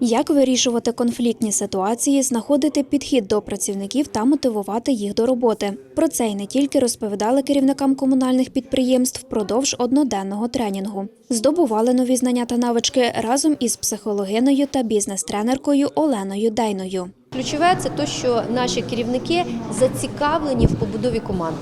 Як вирішувати конфліктні ситуації, знаходити підхід до працівників та мотивувати їх до роботи. Про це й не тільки розповідали керівникам комунальних підприємств впродовж одноденного тренінгу. Здобували нові знання та навички разом із психологиною та бізнес-тренеркою Оленою Дейною. Ключове це те, що наші керівники зацікавлені в побудові команд.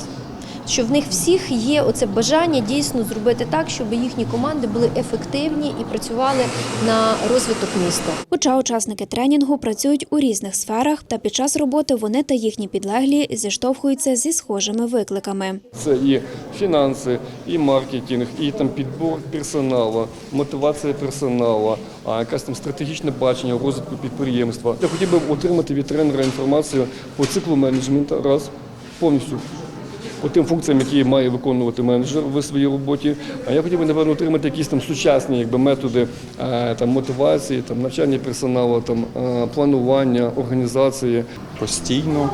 Що в них всіх є оце бажання дійсно зробити так, щоб їхні команди були ефективні і працювали на розвиток міста. Хоча учасники тренінгу працюють у різних сферах, та під час роботи вони та їхні підлеглі зіштовхуються зі схожими викликами. Це і фінанси, і маркетинг, і там підбор персоналу, мотивація персоналу, а якась там стратегічне бачення розвитку підприємства. Я хотів би отримати від тренера інформацію по циклу менеджменту, раз повністю. По тим функціям, які має виконувати менеджер в своїй роботі. А я хотів би, напевно, отримати якісь там сучасні якби, методи е, там, мотивації, там, навчання персоналу, там, е, планування, організації. постійно.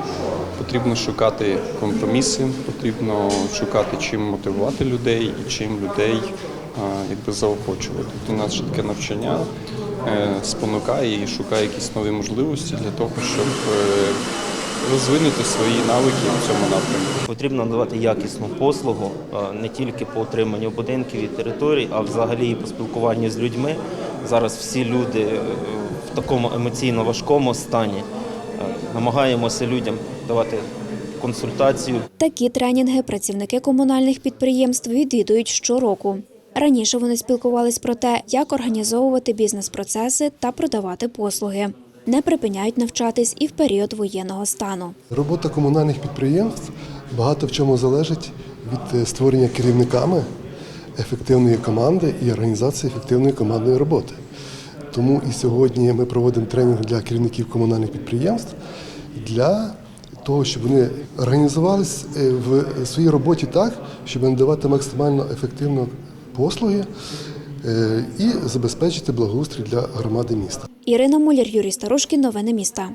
Потрібно шукати компроміси, потрібно шукати, чим мотивувати людей і чим людей якби заохочувати. От у нас ще таке навчання е, спонукає і шукає якісь нові можливості для того, щоб е, розвинути свої навики в цьому напрямку. Потрібно надавати якісну послугу е, не тільки по отриманню будинків і територій, а взагалі і по спілкуванню з людьми. Зараз всі люди е, в такому емоційно важкому стані. Е, Намагаємося людям давати консультацію, Такі тренінги працівники комунальних підприємств відвідують щороку. Раніше вони спілкувались про те, як організовувати бізнес-процеси та продавати послуги. Не припиняють навчатись і в період воєнного стану. Робота комунальних підприємств багато в чому залежить від е, створення керівниками ефективної команди і організації ефективної командної роботи. Тому і сьогодні ми проводимо тренінг для керівників комунальних підприємств для того, щоб вони організувалися е, в своїй роботі так, щоб надавати максимально ефективно послуги і забезпечити благоустрій для громади міста. Ірина Муляр, Юрій Старушкін. Новини міста.